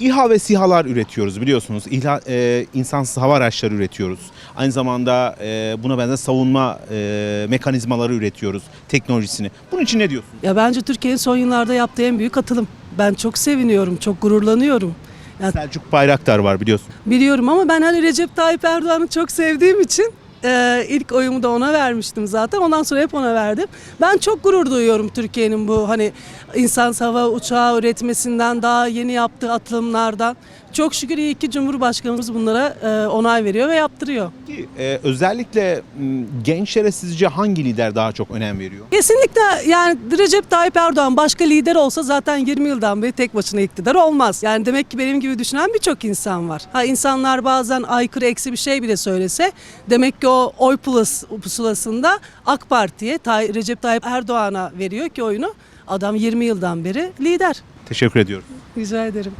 İHA ve SİHA'lar üretiyoruz biliyorsunuz. İHA, e, insansız hava araçları üretiyoruz. Aynı zamanda e, buna benzer savunma e, mekanizmaları üretiyoruz, teknolojisini. Bunun için ne diyorsunuz? Ya bence Türkiye'nin son yıllarda yaptığı en büyük atılım. Ben çok seviniyorum, çok gururlanıyorum. Ya Selçuk Bayraktar var biliyorsun. biliyorum ama ben hani Recep Tayyip Erdoğan'ı çok sevdiğim için e, ilk oyumu da ona vermiştim zaten. Ondan sonra hep ona verdim. Ben çok gurur duyuyorum Türkiye'nin bu hani insan hava uçağı üretmesinden daha yeni yaptığı atılımlardan. Çok şükür iyi ki Cumhurbaşkanımız bunlara e, onay veriyor ve yaptırıyor. Ki, e, özellikle m, gençlere sizce hangi lider daha çok önem veriyor? Kesinlikle yani Recep Tayyip Erdoğan başka lider olsa zaten 20 yıldan beri tek başına iktidar olmaz. Yani demek ki benim gibi düşünen birçok insan var. Ha insanlar bazen aykırı eksi bir şey bile söylese demek ki o oy pulas, pusulasında AK Parti'ye Tay- Recep Tayyip Erdoğan'a veriyor ki oyunu. Adam 20 yıldan beri lider. Teşekkür ediyorum. Rica ederim.